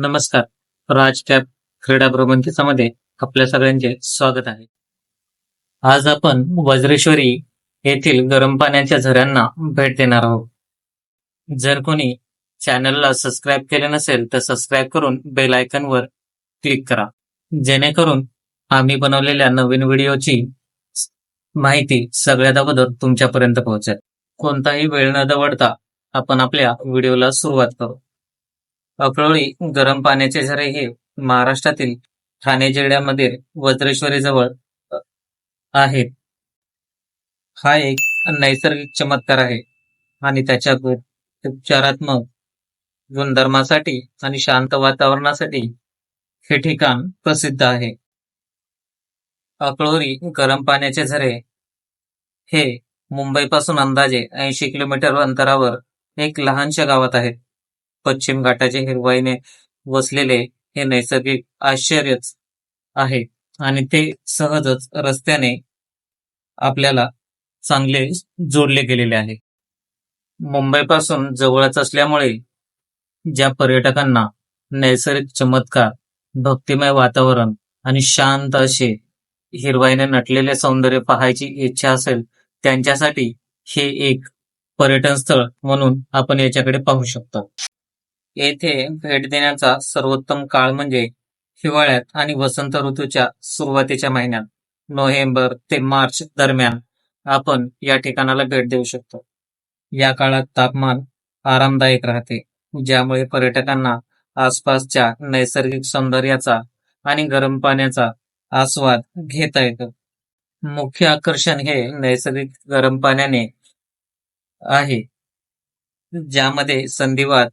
नमस्कार. राज कॅप क्रीडा प्रबंधितामध्ये आपल्या सगळ्यांचे स्वागत आहे. आज आपण वज्रेश्वरी येथील गरम पाण्याच्या झऱ्यांना भेट देणार आहोत. जर कोणी चॅनलला सबस्क्राईब केले नसेल तर सबस्क्राईब करून बेल आयकनवर क्लिक करा. जेणेकरून आम्ही बनवलेल्या नवीन व्हिडिओची माहिती सगळ्यात अगोदर तुमच्यापर्यंत पोहोचेल. कोणताही वेळ न दवडता आपण आपल्या व्हिडिओला सुरुवात करू. अकळोळी गरम पाण्याचे झरे हे महाराष्ट्रातील ठाणे जिल्ह्यामध्ये वज्रेश्वरी जवळ आहेत. हा एक नैसर्गिक चमत्कार आहे आणि त्याच्या उपचारात्मक गुणधर्मासाठी आणि शांत वातावरणासाठी हे ठिकाण प्रसिद्ध आहे. अकळोरी गरम पाण्याचे झरे हे मुंबईपासून अंदाजे ऐंशी किलोमीटर अंतरावर एक लहानशा गावात आहेत. पश्चिम घाटाच्या हिरवाईने वसलेले हे नैसर्गिक आश्चर्यच आहे. आणि ते सहजच रस्त्याने आपल्याला चांगले जोडले गेलेले आहे. मुंबईपासून जवळच असल्यामुळे ज्या पर्यटकांना नैसर्गिक चमत्कार भक्तिमय वातावरण आणि शांत असे हिरवाईने नटलेले सौंदर्य पाहायची इच्छा असेल त्यांच्यासाठी हे एक पर्यटन स्थळ म्हणून आपण याच्याकडे पाहू शकतो. येथे भेट देण्याचा सर्वोत्तम काळ म्हणजे हिवाळ्यात आणि वसंत ऋतूच्या सुरुवातीच्या महिन्यात. नोव्हेंबर ते मार्च दरम्यान आपण या ठिकाणाला भेट देऊ शकतो. या काळात तापमान आरामदायक राहते ज्यामुळे पर्यटकांना आसपासच्या नैसर्गिक सौंदर्याचा आणि गरम पाण्याचा आस्वाद घेता येतो. मुख्य आकर्षण हे नैसर्गिक गरम पाण्याने आहे ज्यामध्ये संधिवात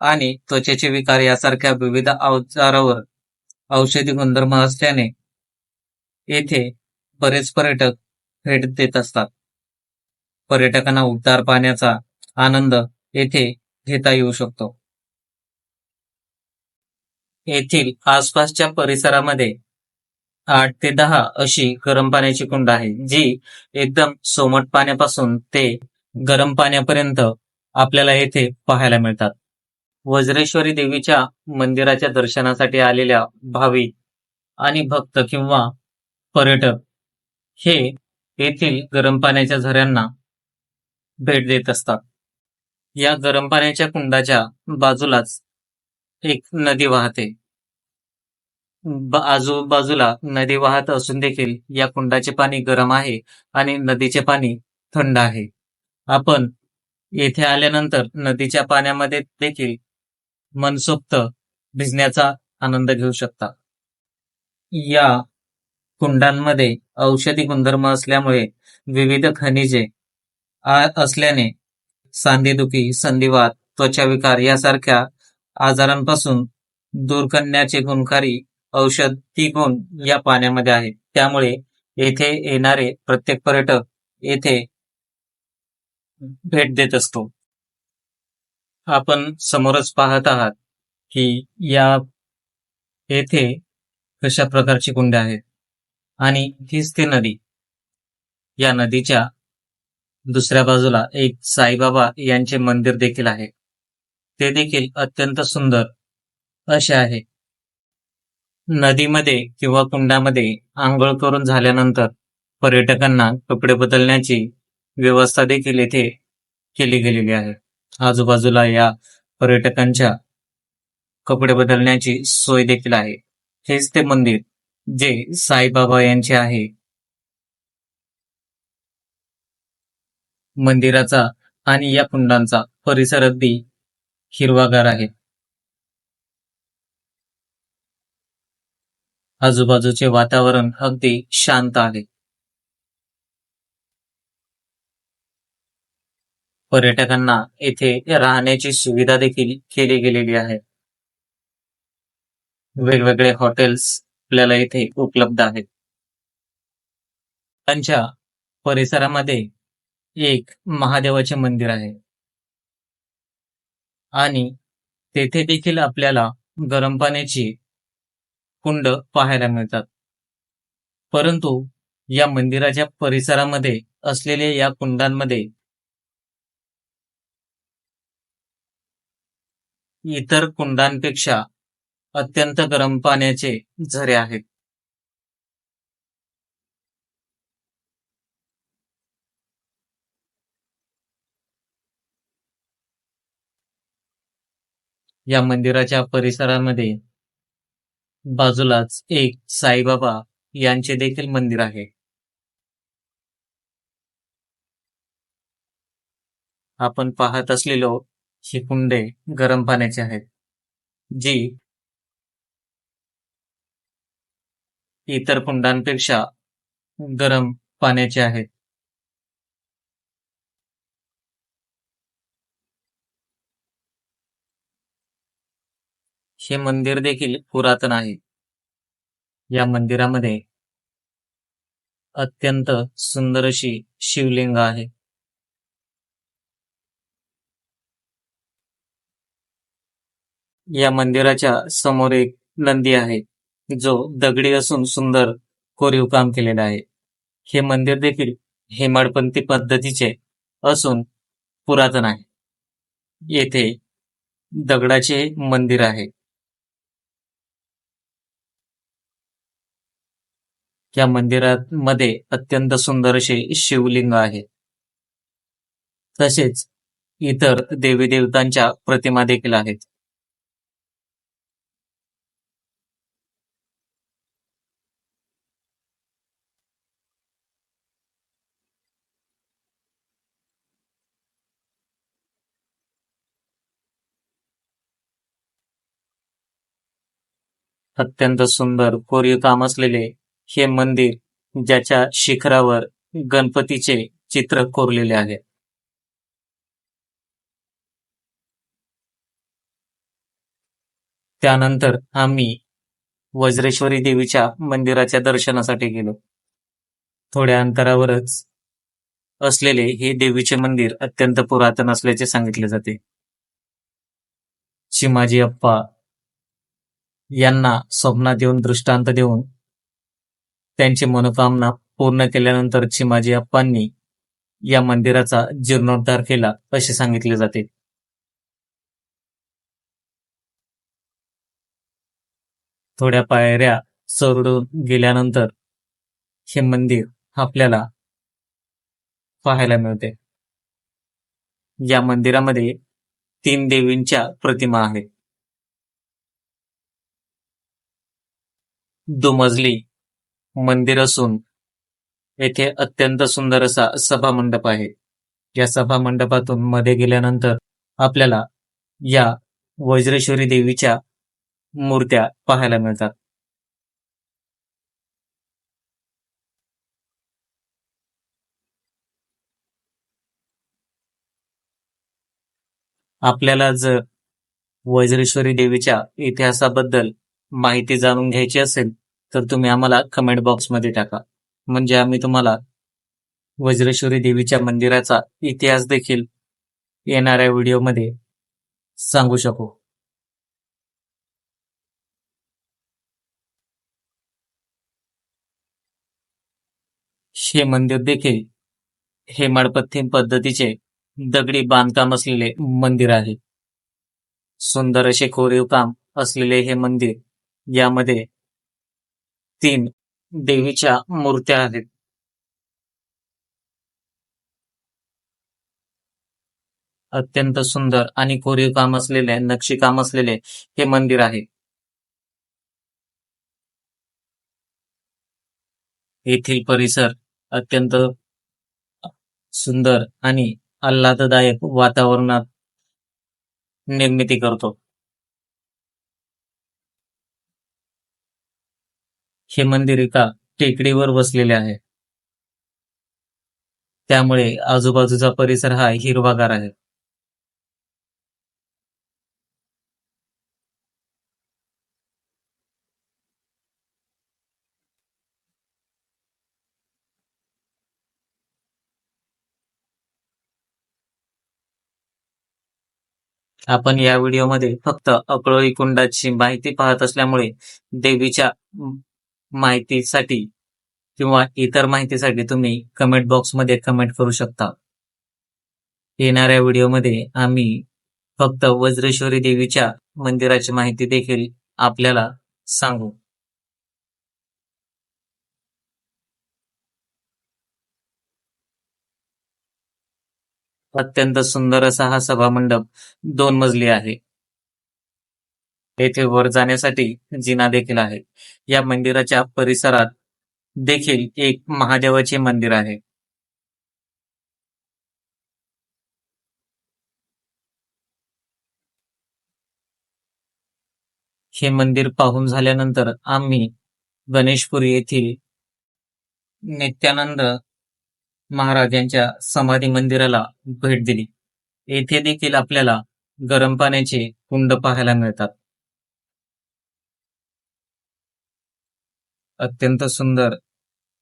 आणि त्वचेचे विकार यासारख्या विविध आजारावर औषधी गुणधर्म असल्याने येथे बरेच पर्यटक भेट देत असतात. पर्यटकांना उबदार पाण्याचा आनंद येथे घेता येऊ शकतो. येथील आसपासच्या परिसरामध्ये आठ ते दहा अशी गरम पाण्याची कुंड आहे जी एकदम सोमट पाण्यापासून ते गरम पाण्यापर्यंत आपल्याला येथे पाहायला मिळतात. वज्रेश्वरी देवीच्या मंदिराच्या दर्शनासाठी आलेल्या भाविक आणि भक्त किंवा पर्यटक हे येथील गरम पाण्याच्या झऱ्यांना भेट देत असतात. या गरम पाण्याच्या कुंडाच्या बाजूलाच एक नदी वाहते. आजूबाजूला नदी वाहत असून देखील या कुंडाचे पाणी गरम आहे आणि नदीचे पाणी थंड आहे. आपण येथे आल्यानंतर नदीच्या पाण्यामध्ये देखील मनसोक्त भिजण्याचा आनंद घेऊ शकता. या कुंडांमध्ये औषधी गुणधर्म असल्यामुळे विविध खनिजे आ- असल्याने सांधेदुखी संधिवात त्वचाविकार यासारख्या आजारांपासून दूर करण्याचे गुणकारी औषधी गुण या पाण्यामध्ये आहेत. त्यामुळे येथे येणारे प्रत्येक पर्यटक येथे भेट देत असतो. आपण समोरच पाहत आहात की या येथे कशा प्रकारची कुंड आहेत? आणि हीच ती नदी. या नदीच्या दुसऱ्या बाजूला एक साईबाबा यांचे मंदिर देखील आहे. ते देखील अत्यंत सुंदर असे आहे. नदीमध्ये किंवा कुंडामध्ये आंघोळ करून झाल्यानंतर पर्यटकांना कपडे बदलण्याची व्यवस्था देखील येथे केली गेलेली आहे. आजूबाजूला या पर्यटकांच्या कपडे बदलण्याची सोय देखील आहे. हेच ते मंदिर जे साईबाबा यांचे आहे. मंदिराचा आणि या कुंडांचा परिसर अगदी हिरवागार आहे. आजूबाजूचे वातावरण अगदी शांत आहे. पर्यटकांना येथे राहण्याची सुविधा देखील केली गेलेली आहे. वेगवेगळे हॉटेल्स आपल्याला इथे उपलब्ध आहेत. त्यांच्या परिसरामध्ये एक महादेवाचे मंदिर आहे. आणि तेथे देखील आपल्याला गरम पाण्याची कुंड पाहायला मिळतात. परंतु या मंदिराच्या परिसरामध्ये असलेल्या या कुंडांमध्ये इतर कुंडांपेक्षा अत्यंत गरम पाण्याचे झरे आहेत. या मंदिराच्या परिसरामध्ये बाजूलाच एक साईबाबा यांचे देखील मंदिर आहे. आपण पाहत असलेलो ही कुंडे गरम पाण्याची आहेत. जी इतर कुंडांपेक्षा गरम पाण्याची आहेत. हे मंदिर देखील पुरातन आहे. या मंदिरामध्ये अत्यंत सुंदर अशी शिवलिंग आहे. या मंदिराच्या समोर एक नंदी आहे जो दगडी असून सुंदर कोरीव काम केलेलं आहे. हे मंदिर देखील हेमाडपंथी पद्धतीचे असून पुरातन आहे. येथे दगडाचे मंदिर आहे. या मंदिरात मध्ये अत्यंत सुंदर असे शिवलिंग आहे. तसेच इतर देवी देवतांच्या प्रतिमा देखील आहेत. अत्यंत सुंदर कोरीव काम असलेले हे मंदिर ज्याच्या शिखरावर गणपतीचे चित्र कोरलेले आहे. त्यानंतर आम्ही वज्रेश्वरी देवीच्या मंदिराच्या दर्शनासाठी गेलो. थोड्या अंतरावरच असलेले हे देवीचे मंदिर अत्यंत पुरातन असल्याचे सांगितले जाते. चिमाजी अप्पा यांना स्वप्नात देऊन दृष्टांत देऊन त्यांची मनोकामना पूर्ण केल्यानंतर चिमाजी अप्पांनी या मंदिराचा जीर्णोद्धार केला असे सांगितले जाते. थोड्या पायऱ्या चढून गेल्यानंतर हे मंदिर आपल्याला पाहायला मिळते. या मंदिरामध्ये तीन देवींच्या प्रतिमा आहेत. दुमजली मंदिर असून येथे अत्यंत सुंदर असा सभा मंडप आहे. या सभा मंडपातून मध्ये गेल्यानंतर आपल्याला या वज्रेश्वरी देवीच्या मूर्त्या पाहायला मिळतात. आपल्याला जर वज्रेश्वरी देवीच्या इतिहासाबद्दल माहिती जाणून घ्यायची असेल तर तुम्ही आम्हाला कमेंट बॉक्समध्ये टाका. म्हणजे आम्ही तुम्हाला वज्रेश्वरी देवीच्या मंदिराचा इतिहास देखील येणाऱ्या व्हिडिओमध्ये सांगू शकू. हे मंदिर देखील हेमाडपंथी पद्धतीचे दगडी बांधकाम असलेले मंदिर आहे. सुंदर असे कोरीव काम असलेले हे मंदिर यामध्ये तीन देवीच्या मूर्त्या आहेत. अत्यंत सुंदर आणि कोरीव काम असलेले नक्षीकाम असलेले हे मंदिर आहे. येथील परिसर अत्यंत सुंदर आणि आल्हाददायक वातावरणात निर्मिती करतो. हे मंदिर एका टेकडीवर बसलेले आहे. त्यामुळे आजूबाजूचा परिसर हा हिरवागार आहे. आपण या व्हिडिओमध्ये फक्त अकळोई कुंडाची माहिती पाहत असल्यामुळे देवीच्या माहितीसाठी किंवा इतर माहितीसाठी तुम्ही कमेंट बॉक्समध्ये कमेंट करू शकता. येणाऱ्या व्हिडिओमध्ये आम्ही फक्त वज्रेश्वरी देवीच्या मंदिराची माहिती देखील आपल्याला सांगू. अत्यंत सुंदर असा हा सभामंडप दोन मजली आहे. येथे वर जाण्यासाठी जिना देखील आहे. या मंदिराच्या परिसरात देखील एक महादेवाचे मंदिर आहे. हे मंदिर पाहून झाल्यानंतर आम्ही गणेशपुरी येथील नित्यानंद महाराज यांच्या समाधी मंदिराला भेट दिली. येथे देखील आपल्याला गरम पाण्याचे कुंड पाहायला मिळतात. अत्यंत सुंदर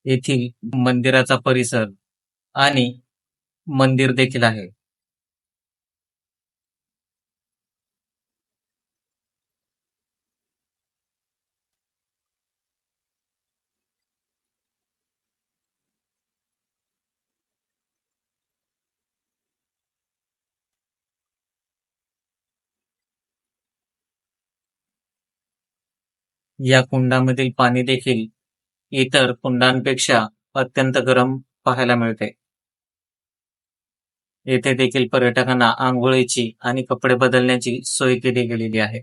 येथील मंदिराचा परिसर आणि मंदिर देखील आहे. या कुंडामधील पाणी देखील इतर कुंडांपेक्षा अत्यंत गरम पाहायला मिळते. येथे देखील पर्यटकांना आंघोळीची आणि कपडे बदलण्याची सोय केली गेलेली आहे.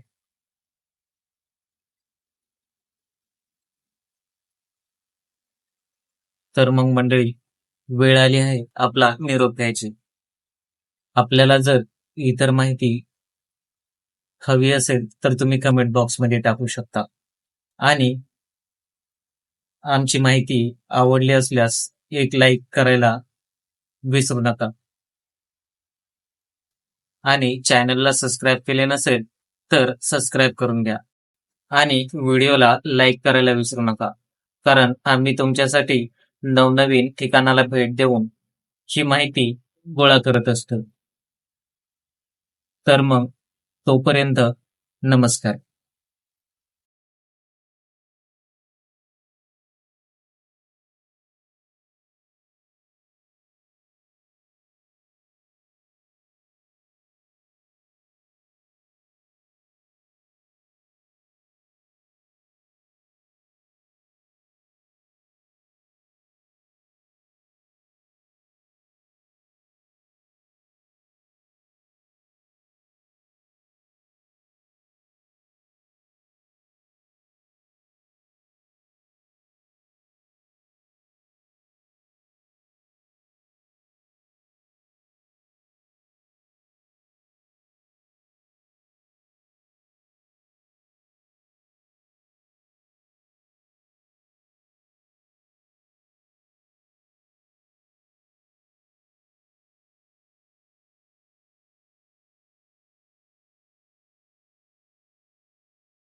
तर मग मंडळी वेळ आली आहे आपला निरोप घ्यायची. आपल्याला जर इतर माहिती हवी असेल तर तुम्ही कमेंट बॉक्समध्ये टाकू शकता. आणि आमची माहिती आवडली असल्यास एक लाईक करायला विसरू नका. आणि चॅनलला सबस्क्राईब केले नसेल तर सबस्क्राईब करून घ्या. आणि व्हिडिओला लाईक करायला विसरू नका. कारण आम्ही तुमच्यासाठी नवनवीन ठिकाणाला भेट देऊन ही माहिती गोळा करत असतो. तर मग तोपर्यंत नमस्कार.